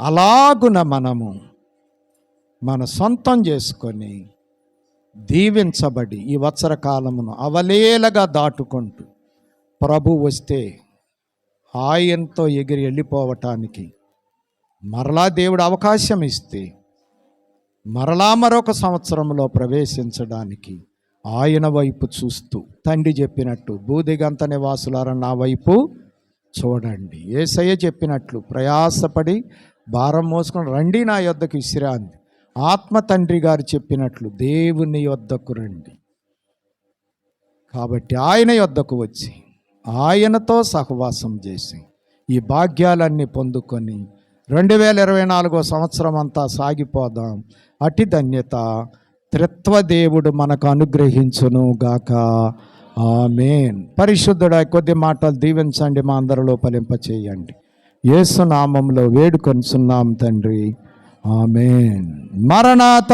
అలాగున మనము మన సొంతం చేసుకొని దీవించబడి ఈ వత్సర కాలమును అవలేలగా దాటుకుంటూ ప్రభు వస్తే ఆయనతో ఎగిరి వెళ్ళిపోవటానికి మరలా దేవుడు అవకాశం ఇస్తే మరలా మరొక సంవత్సరంలో ప్రవేశించడానికి ఆయన వైపు చూస్తూ తండ్రి చెప్పినట్టు బూదిగంత నివాసులారా నా వైపు చూడండి. ఏసయ్య చెప్పినట్లు ప్రయాసపడి భారం మోసుకొని రండి నా యొద్దకు విసిరాంది ఆత్మ తండ్రి గారు చెప్పినట్లు దేవుని యొద్దకు రండి. కాబట్టి ఆయన యొద్దకు వచ్చి ఆయనతో సహవాసం చేసి ఈ భాగ్యాలన్నీ పొందుకొని రెండు వేల ఇరవై నాలుగో సంవత్సరం అంతా సాగిపోదాం. అటి ధన్యత. త్రిత్వదేవుడు మనకు అనుగ్రహించును గాక. ఆమెన్. పరిశుద్ధుడ కొద్ది మాటలు దీవించండి మా అందరిలో ఫలింప ఏసునామంలో యేసు సున్నాం వేడుకొనుచున్నాం తండ్రి. ఆమెన్. మరణాత!